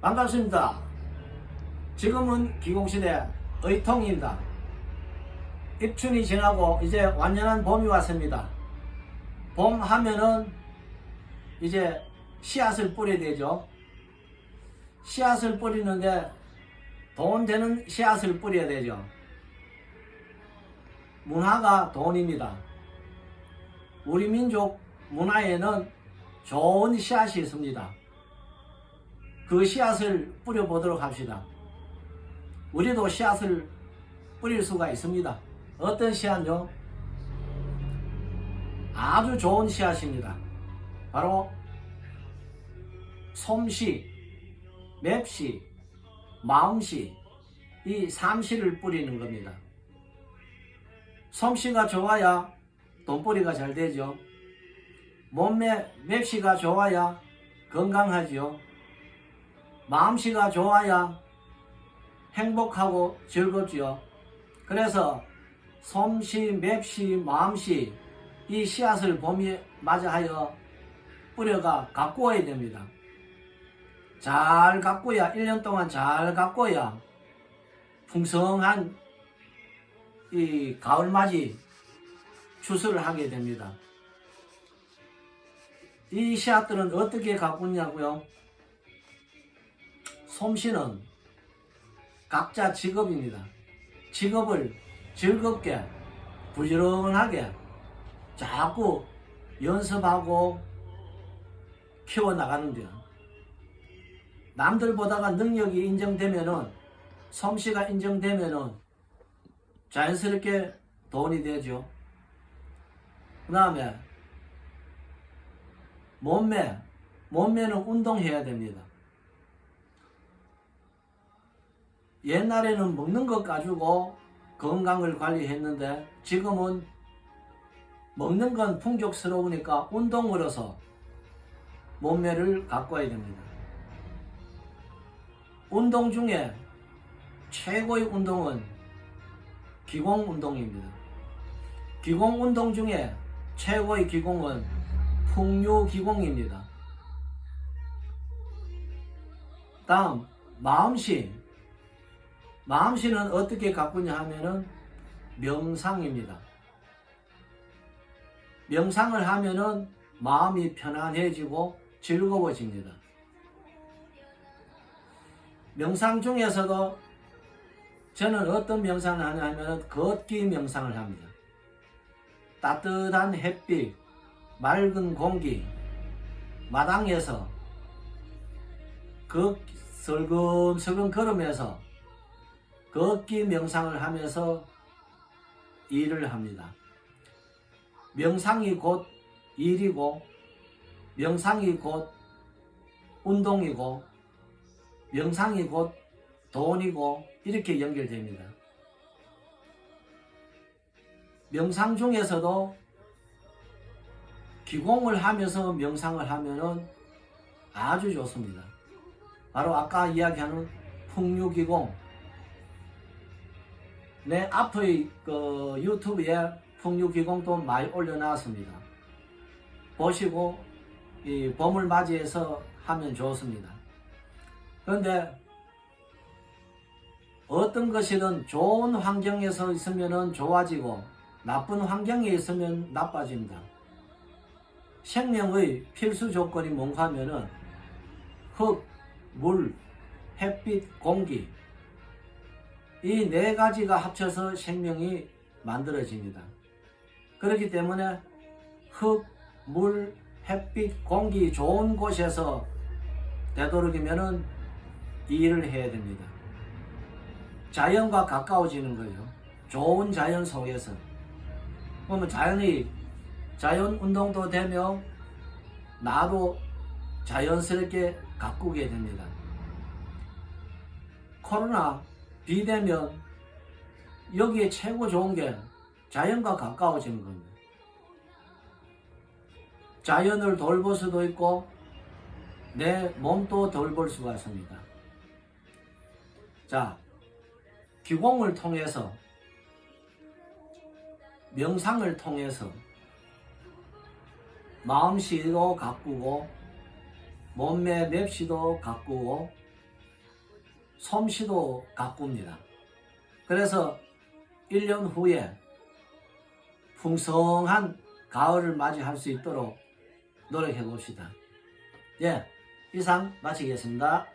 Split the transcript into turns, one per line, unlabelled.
반갑습니다. 지금은 기공시대 의통입니다. 입춘이 지나고 이제 완연한 봄이 왔습니다. 봄 하면은 이제 씨앗을 뿌려야 되죠. 씨앗을 뿌리는데 돈 되는 씨앗을 뿌려야 되죠. 문화가 돈입니다. 우리 민족 문화에는 좋은 씨앗이 있습니다. 그 씨앗을 뿌려보도록 합시다. 우리도 씨앗을 뿌릴 수가 있습니다. 어떤 씨앗요? 아주 좋은 씨앗입니다. 바로 솜씨, 맵씨, 마음씨 이 삼씨를 뿌리는 겁니다. 솜씨가 좋아야 돈벌이가 잘 되죠. 몸매 맵씨가 좋아야 건강하죠. 마음씨가 좋아야 행복하고 즐겁지요. 그래서 솜씨, 맵씨, 마음씨 이 씨앗을 봄이 맞이하여 뿌려가 가꾸어야 됩니다. 잘 가꾸어야 1년 동안 잘 가꾸어야 풍성한 이 가을맞이 추수를 하게 됩니다. 이 씨앗들은 어떻게 가꾸냐고요? 솜씨는 각자 직업입니다. 직업을 즐겁게 부지런하게 자꾸 연습하고 키워나가는데요. 남들보다가 능력이 인정되면은 솜씨가 인정되면은 자연스럽게 돈이 되죠. 그 다음에 몸매, 몸매는 운동해야 됩니다. 옛날에는 먹는 것 가지고 건강을 관리했는데 지금은 먹는 건 풍족스러우니까 운동으로서 몸매를 가꿔야 됩니다. 운동 중에 최고의 운동은 기공 운동입니다. 기공 운동 중에 최고의 기공은 풍류 기공입니다. 다음 마음씨 마음씨는 어떻게 가꾸냐 하면은 명상입니다. 명상을 하면은 마음이 편안해지고 즐거워집니다. 명상 중에서도 저는 어떤 명상을 하냐 하면 걷기 명상을 합니다. 따뜻한 햇빛, 맑은 공기, 마당에서 그 슬금슬금 걸으면서 걷기 명상을 하면서 일을 합니다. 명상이 곧 일이고, 명상이 곧 운동이고, 명상이 곧 돈이고, 이렇게 연결됩니다. 명상 중에서도 기공을 하면서 명상을 하면은 아주 좋습니다. 바로 아까 이야기하는 풍류기공, 내 앞의 그 유튜브에 풍류기공도 많이 올려놨습니다. 보시고 이 봄을 맞이해서 하면 좋습니다. 그런데 어떤 것이든 좋은 환경에서 있으면 좋아지고 나쁜 환경에 있으면 나빠집니다. 생명의 필수 조건이 뭔가 하면은 흙, 물, 햇빛, 공기 이 네 가지가 합쳐서 생명이 만들어집니다. 그렇기 때문에 흙, 물, 햇빛, 공기 좋은 곳에서 되도록이면은 일을 해야 됩니다. 자연과 가까워지는 거예요. 좋은 자연 속에서. 그러면 자연이 자연 운동도 되며 나도 자연스럽게 가꾸게 됩니다. 코로나 비대면 여기에 최고 좋은 게 자연과 가까워지는 겁니다. 자연을 돌볼 수도 있고 내 몸도 돌볼 수가 있습니다. 자, 기공을 통해서 명상을 통해서 마음씨도 가꾸고 몸매 맵시도 가꾸고 솜씨도 가꿉니다. 그래서 1년 후에 풍성한 가을을 맞이할 수 있도록 노력해 봅시다. 예, 이상 마치겠습니다.